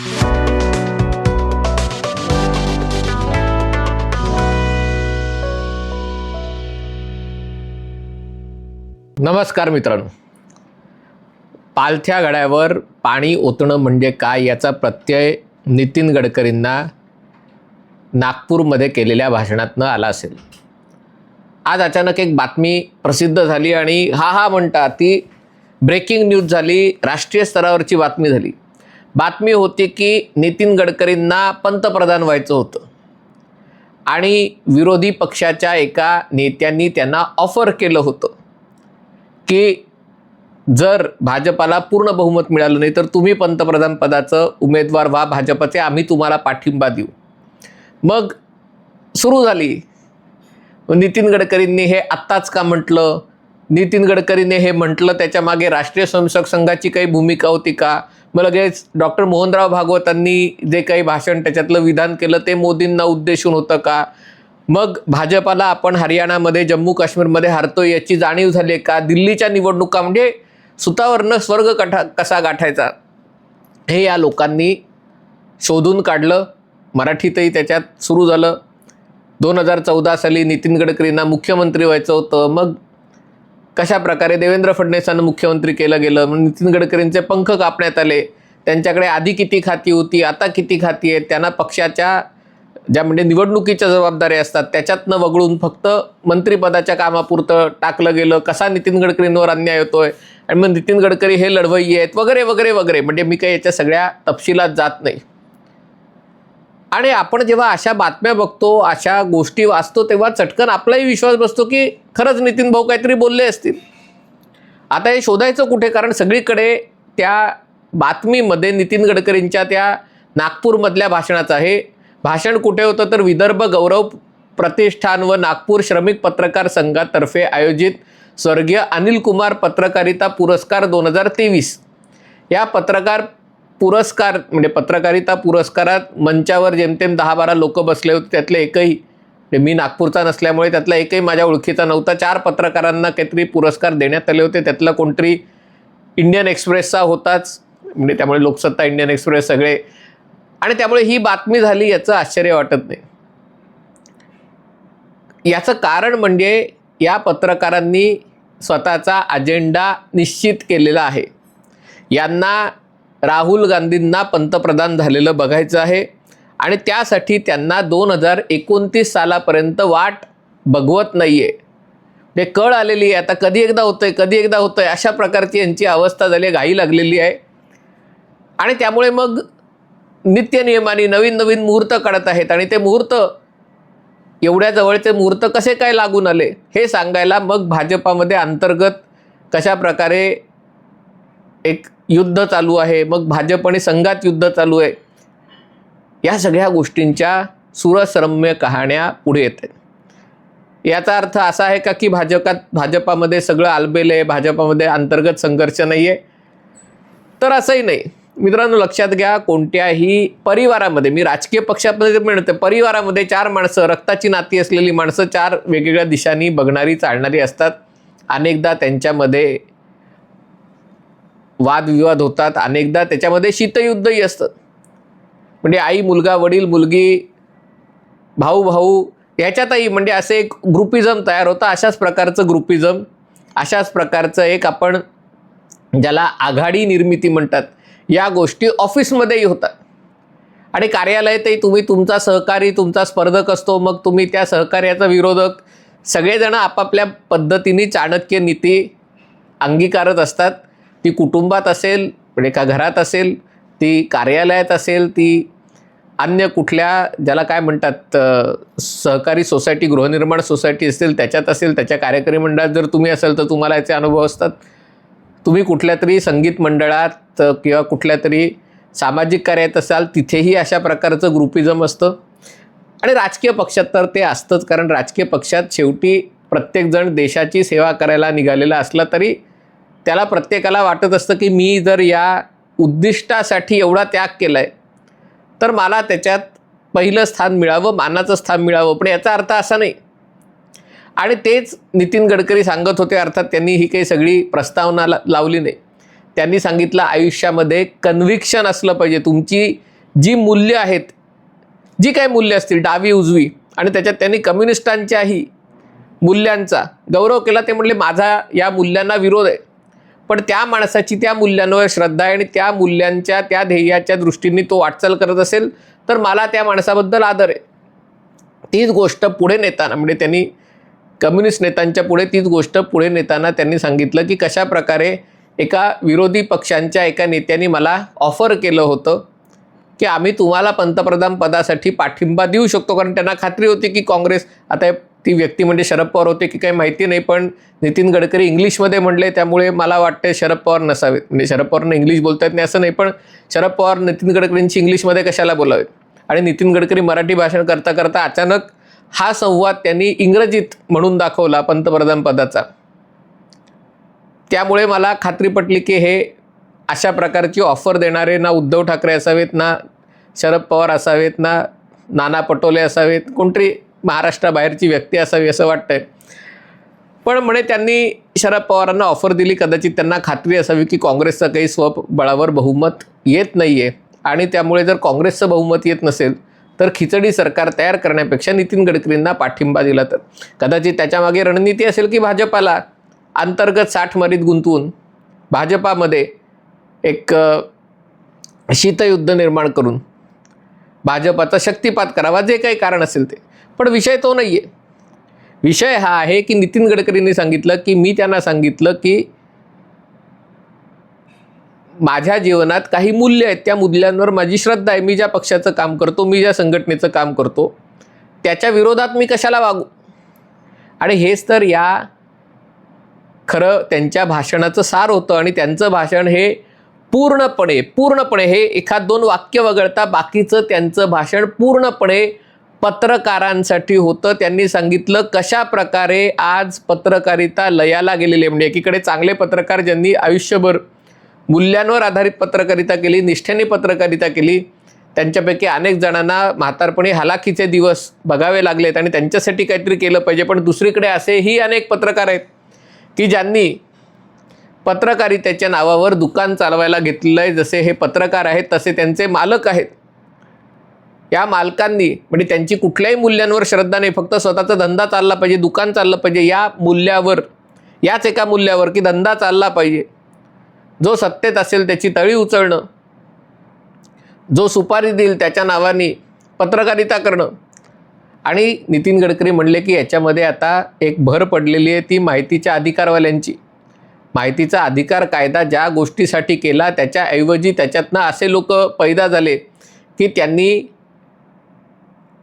नमस्कार मित्रांनो. पालथ्या गड्यावर पाणी ओतणं म्हणजे काय याचा प्रत्यय नितीन गडकरींना नागपूरमध्ये केलेल्या भाषणातनं आला असेल. आज अचानक एक बातमी प्रसिद्ध झाली आणि हा हा म्हणता ती ब्रेकिंग न्यूज झाली राष्ट्रीय स्तरावरची बातमी झाली. बातमी होती की नितीन गडकरींना पंतप्रधान व्हायचं होतं. आणि विरोधी पक्षाच्या एका नेत्यांनी त्यांना ऑफर केलं होतं. की जर भाजपाला पूर्ण बहुमत मिळालं नाही तर तुम्ही पंतप्रधान पदाचं उमेदवार व्हा भाजपचे आम्ही तुम्हाला पाठिंबा देऊ. मग सुरू झाली. नितीन गडकरींनी हे आत्ताच का म्हटलं? नितीन गडकरीने हे म्हटलं त्याच्यामागे राष्ट्रीय स्वयंसेवक संघाची काही भूमिका होती का? मग लगेच डॉक्टर मोहनराव भागवतांनी जे काही भाषण त्याच्यातलं विधान केलं ते मोदींना उद्देशून होतं का? मग भाजपाला आपण हरियाणामध्ये जम्मू काश्मीरमध्ये हारतोय याची जाणीव झाली आहे का? दिल्लीच्या निवडणुका म्हणजे सुतावरनं स्वर्ग कठा कसा गाठायचा? हे या लोकांनी शोधून काढलं. मराठीतही त्याच्यात सुरू झालं. दोन हजार चौदा साली नितीन गडकरींना मुख्यमंत्री व्हायचं होतं. मग कशा प्रकारे देवेंद्र फडणवीसांना मुख्यमंत्री केलं गेलं? मग नितीन गडकरींचे पंख कापण्यात आले. त्यांच्याकडे आधी किती खाती होती आता किती खाती आहेत? त्यांना पक्षाच्या ज्या म्हणजे निवडणुकीच्या जबाबदाऱ्या असतात त्याच्यातनं वगळून फक्त मंत्रिपदाच्या कामापुरतं टाकलं गेलं. कसा नितीन गडकरींवर अन्याय होतोय? आणि मग नितीन गडकरी हे लढवई आहेत वगैरे वगैरे वगैरे. म्हणजे मी काही याच्या सगळ्या तपशिलात जात नाही. आणि आपण जेव्हा अशा बातम्या बघतो अशा गोष्टी वाचतो तेव्हा चटकन आपलाही विश्वास बसतो की खरंच नितीन भाऊ काहीतरी बोलले असतील. आता हे शोधायचं कुठे? कारण सगळीकडे त्या बातमीमध्ये नितीन गडकरींच्या त्या नागपूरमधल्या भाषणाचं आहे. भाषण कुठे होतं तर विदर्भ गौरव प्रतिष्ठान व नागपूर श्रमिक पत्रकार संघातर्फे आयोजित स्वर्गीय अनिल कुमार पत्रकारिता पुरस्कार दोन हजार तेवीस. या पत्रकार पुरस्कार म्हणजे पत्रकारिता पुरस्कारात मंचावर जेमतेम दहा बारा लोक बसले होते त्यातले एकही म्हणजे मी नागपूरचा नसल्यामुळे त्यातला एकही माझ्या ओळखीचा नव्हता. चार पत्रकारांना काहीतरी पुरस्कार देण्यात आले होते. त्यातला कोणतरी इंडियन एक्सप्रेसचा होताच. म्हणजे त्यामुळे लोकसत्ता इंडियन एक्सप्रेस सगळे. आणि त्यामुळे ही बातमी झाली याचं आश्चर्य वाटत नाही. याचं कारण म्हणजे या पत्रकारांनी स्वतःचा अजेंडा निश्चित केलेला आहे. यांना राहुल गांधींना पंतप्रधान झालेलं बघायचं आहे. आणि त्यासाठी त्यांना दोन हजार एकोणतीस सालापर्यंत वाट बघवत नाही आहे ते म्हणजे कळ आलेली आहे. आता कधी एकदा होतं आहे कधी एकदा होतं आहे अशा प्रकारची यांची अवस्था झाली आहे घाई लागलेली आहे. आणि त्यामुळे मग नित्यनियमाने नवीन नवीन मुहूर्त काढत आहेत. आणि ते मुहूर्त एवढ्या जवळचे मुहूर्त कसे काय लागून आले हे सांगायला मग भाजपामध्ये अंतर्गत कशा प्रकारे एक युद्ध चालू आहे मग भाजप आणि संघात युद्ध चालू आहे. या सगळ्या गोष्टींच्या सुरसरम्य कहाण्या पुढे येत आहेत. याचा अर्थ असा आहे का की भाजपात भाजपामध्ये सगळं आलबेल आहे भाजपामध्ये अंतर्गत संघर्ष नाही आहे? तर असंही नाही. मित्रांनो लक्षात घ्या कोणत्याही परिवारामध्ये मी राजकीय पक्षामध्ये म्हणते परिवारामध्ये चार माणसं रक्ताची नाती असलेली माणसं चार वेगवेगळ्या दिशांनी बघणारी चालणारी असतात. अनेकदा त्यांच्यामध्ये वादविवाद होतात. अनेकदा त्याच्यामध्ये शीतयुद्धही असतं. म्हणजे आई मुलगा वडील मुलगी भाऊ भाऊ ह्याच्यातही म्हणजे असं एक ग्रुपिझम तयार होतं. अशाच प्रकारचं ग्रुपिझम अशाच प्रकारचं एक आपण ज्याला आघाडी निर्मिती म्हणतात या गोष्टी ऑफिसमध्येही होतात. आणि कार्यालयातही तुम्ही तुमचा सहकारी तुमचा स्पर्धक असतो मग तुम्ही त्या सहकार्याचा विरोधक. सगळेजण आपापल्या पद्धतीने चाणक्य नीती अंगीकारत असतात. ती कुटुंबात असेल म्हणजे का घरात असेल ती कार्यालयात असेल ती अन्य कुठल्या ज्याला काय म्हणतात सहकारी सोसायटी गृहनिर्माण सोसायटी असेल त्याच्यात असेल त्याच्या कार्यकारी मंडळात जर तुम्ही असेल तर तुम्हाला याचे अनुभव असतात. तुम्ही कुठल्या तरी संगीत मंडळात किंवा कुठल्या तरी सामाजिक कार्यात असाल तिथेही अशा प्रकारचं ग्रुपिझम असतं. आणि राजकीय पक्षात तर ते असतंच कारण राजकीय पक्षात शेवटी प्रत्येकजण देशाची सेवा करायला निघालेला असला तरी त्याला प्रत्येकाला वाटत असतं की मी जर या उद्दिष्टासाठी एवढा त्याग केला आहे तर मला त्याच्यात पहिलं स्थान मिळावं मानाचं स्थान मिळावं. पण याचा अर्थ असा नाही. आणि तेच नितीन गडकरी सांगत होते अर्थात त्यांनी ही काही सगळी प्रस्तावना ला लावली नाही. त्यांनी सांगितलं आयुष्यामध्ये कन्व्हिक्शन असलं पाहिजे. तुमची जी मूल्य आहेत जी काही मूल्य असतील डावी उजवी आणि त्याच्यात त्यांनी कम्युनिस्टांच्याही मूल्यांचा गौरव केला ते म्हणले माझा या मूल्यांना विरोध आहे. पण त्या माणसाची त्या मूल्यांवर श्रद्धा आहे आणि त्या मूल्यांच्या त्या ध्येयाच्या दृष्टीने तो वाटचाल करत असेल तर मला त्या माणसाबद्दल आदर आहे. तीच गोष्ट पुढे नेताना म्हणजे त्यांनी कम्युनिस्ट नेत्यांच्या पुढे तीच गोष्ट पुढे नेताना त्यांनी सांगितलं की कशा प्रकारे एका विरोधी पक्षांच्या एका नेत्याने मला ऑफर केलं होतं की आम्ही तुम्हाला पंतप्रधान पदासाठी पाठिंबा देऊ शकतो कारण त्यांना खात्री होती की काँग्रेस आता ती व्यक्ती म्हणजे शरद पवार होते की काही माहिती नाही पण नितीन गडकरी इंग्लिशमध्ये म्हणले त्यामुळे मला वाटते शरद पवार नसावेत. म्हणजे शरद पवारनं इंग्लिश बोलता येत नाही असं नाही पण शरद पवार नितीन गडकरींची इंग्लिशमध्ये कशाला बोलावेत? आणि नितीन गडकरी मराठी भाषण करता करता अचानक हा संवाद त्यांनी इंग्रजीत म्हणून दाखवला पंतप्रधान पदाचा. त्यामुळे मला खात्री पटली की हे अशा प्रकारची ऑफर देणारे ना उद्धव ठाकरे असावेत ना शरद पवार असावेत ना नाना पटोले असावेत कोणतरी महाराष्ट्राबाहेरची व्यक्ती असावी असं वाटतंय. पण म्हणे त्यांनी शरद पवारांना ऑफर दिली कदाचित त्यांना खात्री असावी की काँग्रेसचं काही स्वबळावर बहुमत येत नाही आहे आणि त्यामुळे जर काँग्रेसचं बहुमत येत नसेल तर खिचडी सरकार तयार करण्यापेक्षा नितीन गडकरींना पाठिंबा दिला तर. कदाचित त्याच्यामागे रणनीती असेल की भाजपाला अंतर्गत साठमरीत गुंतवून भाजपामध्ये एक शीतयुद्ध निर्माण करून भाजपाचा शक्तिपात करावा जे काही कारण असेल ते. पण विषय तो नाही आहे विषय हा आहे की नितीन गडकरींनी सांगितलं की मी त्यांना सांगितलं की माझ्या जीवनात काही मूल्य आहेत त्या मूल्यांवर माझी श्रद्धा आहे मी ज्या पक्षाचं काम करतो मी ज्या संघटनेचं काम करतो त्याच्या विरोधात मी कशाला वागू? आणि हेच तर या खरं त्यांच्या भाषणाचं सार होतं आणि त्यांचं भाषण हे पूर्णपणे पूर्णपणे हे एखाद दोन वाक्य वगळता बाकीचं त्यांचं भाषण पूर्णपणे पत्रकारांसाठी होतं. त्यांनी सांगितलं कशा प्रकारे आज पत्रकारिता लयाला गेलेली आहे. म्हणजे एकीकडे चांगले पत्रकार ज्यांनी आयुष्यभर मूल्यांवर आधारित पत्रकारिता केली निष्ठेने पत्रकारिता केली त्यांच्यापैकी अनेक जणांना म्हातारपणी हालाखीचे दिवस बघावे लागलेत आणि त्यांच्यासाठी काहीतरी केलं पाहिजे. पण दुसरीकडे असेही अनेक पत्रकार आहेत की ज्यांनी पत्रकारितेच्या नावावर दुकान चालवायला घेतलेलं आहे जसे हे पत्रकार आहेत तसे त्यांचे मालक आहेत. या मालकांनी म्हणजे त्यांची कुठल्याही मूल्यांवर श्रद्धा नाही फक्त स्वतःचा धंदा चालला पाहिजे दुकान चाललं पाहिजे या मूल्यावर याच एका मूल्यावर की धंदा चालला पाहिजे. जो सत्तेत असेल त्याची तळी उचलणं जो सुपारी देईल त्याच्या नावाने पत्रकारिता करणं. आणि नितीन गडकरी म्हणले की याच्यामध्ये आता एक भर पडलेली आहे ती माहितीच्या अधिकारवाल्यांची. माहितीचा अधिकार कायदा ज्या गोष्टीसाठी केला त्याच्याऐवजी त्याच्यातनं असे लोक पैदा झाले की त्यांनी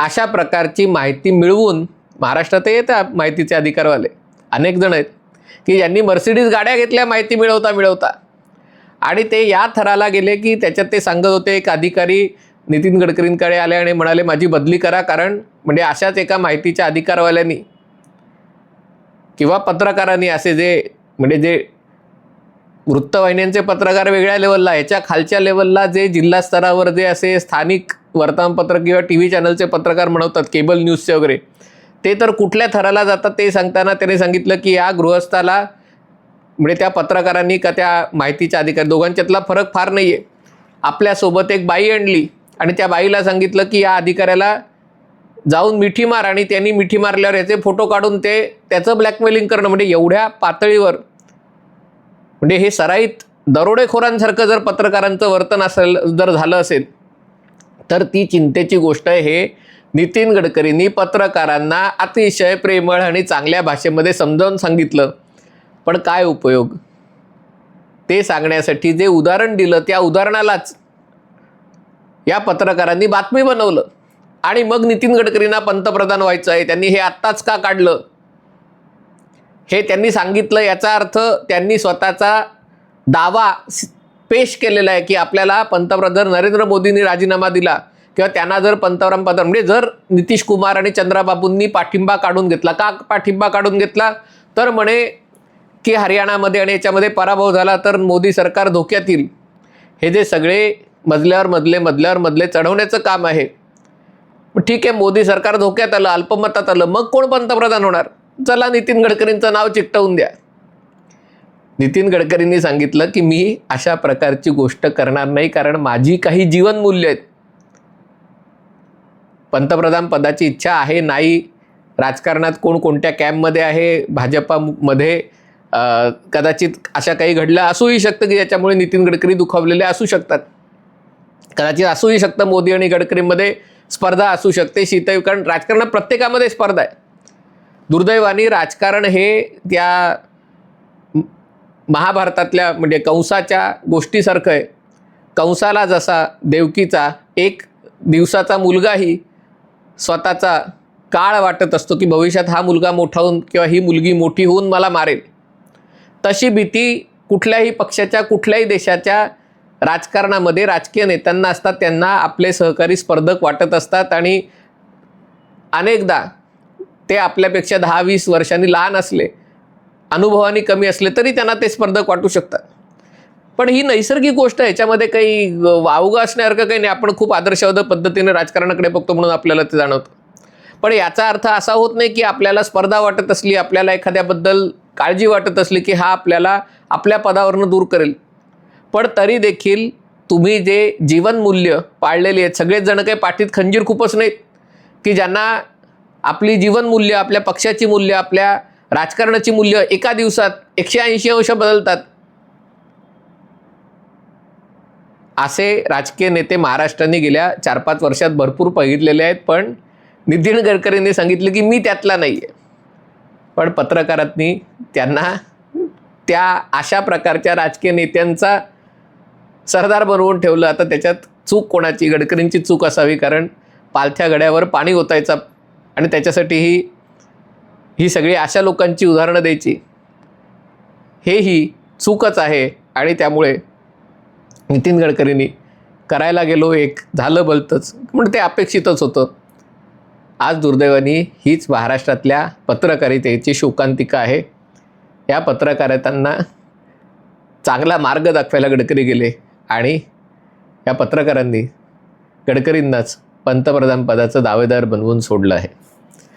अशा प्रकारची माहिती मिळवून महाराष्ट्रात येतात माहितीचे अधिकारवाले. अनेक जण आहेत की ज्यांनी मर्सिडीज गाड्या घेतल्या माहिती मिळवता मिळवता. आणि ते या थराला गेले की त्याच्यात ते सांगत होते एक अधिकारी नितीन गडकरींकडे आले आणि म्हणाले माझी बदली करा कारण म्हणजे अशाच एका माहितीच्या अधिकारवाल्यांनी किंवा पत्रकारांनी असे जे म्हणजे जे वृत्तवाहिन्यांचे पत्रकार वेगळ्या लेवलला याच्या खालच्या लेवलला जे जिल्हा स्तरावर जे असे स्थानिक वर्तमानपत्र किंवा टी व्ही चॅनलचे पत्रकार म्हणवतात केबल न्यूजचे वगैरे. ते तर कुठल्या थराला जातात ते सांगताना त्याने सांगितलं की या गृहस्थाला म्हणजे त्या पत्रकारांनी का त्या माहितीच्या अधिकारी दोघांच्यातला फरक फार नाही आहे आपल्यासोबत एक बाई आणली आणि त्या बाईला सांगितलं की या अधिकाऱ्याला जाऊन मिठी मार आणि त्यांनी मिठी मारल्यावर याचे फोटो काढून ते त्याचं ब्लॅकमेलिंग करणं म्हणजे एवढ्या पातळीवर. म्हणजे हे सराईत दरोडेखोरांसारखं जर पत्रकारांचं वर्तन असेल जर झालं असेल तर ती चिंतेची गोष्ट आहे. हे नितीन गडकरींनी पत्रकारांना अतिशय प्रेमळ आणि चांगल्या भाषेमध्ये समजावून सांगितलं. पण काय उपयोग? ते सांगण्यासाठी जे उदाहरण दिलं त्या उदाहरणालाच या पत्रकारांनी बातमी बनवलं. आणि मग नितीन गडकरींना पंतप्रधान व्हायचं आहे त्यांनी हे आत्ताच का काढलं? हे त्यांनी सांगितलं याचा अर्थ त्यांनी स्वतःचा दावा पेश केलेलं आहे की आपल्याला पंतप्रधान नरेंद्र मोदींनी राजीनामा दिला किंवा त्यांना जर पंतप्रधान पद म्हणजे जर नितीश कुमार आणि चंद्राबाबूंनी पाठिंबा काढून घेतला का पाठिंबा काढून घेतला? तर म्हणे की हरियाणामध्ये आणि याच्यामध्ये पराभव झाला तर मोदी सरकार धोक्यात येईल. हे जे सगळे मजल्यावर मधले मधल्यावर मधले चढवण्याचं काम आहे. ठीक आहे मोदी सरकार धोक्यात आलं अल्पमतात आलं मग कोण पंतप्रधान होणार? चला नितीन गडकरींचं नाव चिकटवून द्या. नितीन गडकरींनी सांगितलं की मी अशा प्रकारची गोष्ट करणार नाही कारण माझी काही जीवनमूल्य आहेत. पंतप्रधान पदाची इच्छा आहे नाही. राजकारणात कोण कोणत्या कॅम्पमध्ये आहे भाजपामध्ये कदाचित अशा काही घडलं असूही शकतं की ज्याच्यामुळे नितीन गडकरी दुखावलेले असू शकतात. कदाचित असूही शकतं मोदी आणि गडकरीमध्ये स्पर्धा असू शकते शीतय कारण राजकारणात प्रत्येकामध्ये स्पर्धा आहे. दुर्दैवानी राजकारण हे त्या महाभारतातल्या म्हणजे कंसाच्या गोष्टीसारखं आहे. कंसाला जसा देवकीचा एक दिवसाचा मुलगाही स्वतःचा काळ वाटत असतो की भविष्यात हा मुलगा मोठा होऊन किंवा ही मुलगी मोठी होऊन मला मारेल. तशी भीती कुठल्याही पक्षाच्या कुठल्याही देशाच्या राजकारणामध्ये राजकीय नेत्यांना असतात. त्यांना आपले सहकारी स्पर्धक वाटत असतात आणि अनेकदा ते आपल्यापेक्षा दहा वीस वर्षांनी लहान असले अनुभवाने कमी असले तरी त्यांना ते स्पर्धक वाटू शकतात. पण ही नैसर्गिक गोष्ट आहे याच्यामध्ये काही वावगं असण्यासारखं काही नाही. आपण खूप आदर्शवाद पद्धतीने राजकारणाकडे बघतो म्हणून आपल्याला ते जाणवतं. पण याचा अर्थ असा होत नाही की आपल्याला स्पर्धा वाटत असली आपल्याला एखाद्याबद्दल काळजी वाटत असली की हा आपल्याला आपल्या पदावरनं दूर करेल. पण तरी देखील तुम्ही जे जीवनमूल्य पाळलेली आहेत सगळेच जण काही पाठीत खंजीर खूपच नाहीत. की ज्यांना आपली जीवनमूल्य आपल्या पक्षाची मूल्य आपल्या राजकारणाची मूल्य एका दिवसात एकशे ऐंशी अंश बदलतात. असे राजकीय नेते महाराष्ट्राने गेल्या चार पाच वर्षात भरपूर बघितलेले आहेत पण नितीन गडकरींनी सांगितलं की मी त्यातला नाही आहे पण पत्रकारांनी त्यांना त्या अशा प्रकारच्या राजकीय नेत्यांचा सरदार बनवून ठेवलं. आता त्याच्यात चूक कोणाची? गडकरींची चूक असावी कारण पालथ्या गड्यावर पाणी ओतायचा आणि त्याच्यासाठी ही ही सगळी अशा लोकांची उदाहरणं द्यायची. हेही चूकच आहे आणि त्यामुळे नितीन गडकरींनी करायला गेलो एक झालं बलतंच म्हणून ते अपेक्षितच होतं. आज दुर्दैवानी हीच महाराष्ट्रातल्या पत्रकारितेची शोकांतिका आहे. या पत्रकारितांना चांगला मार्ग दाखवायला गडकरी गेले आणि या पत्रकारांनी गडकरींनाच पंतप्रधानपदाचं दावेदार बनवून सोडलं आहे.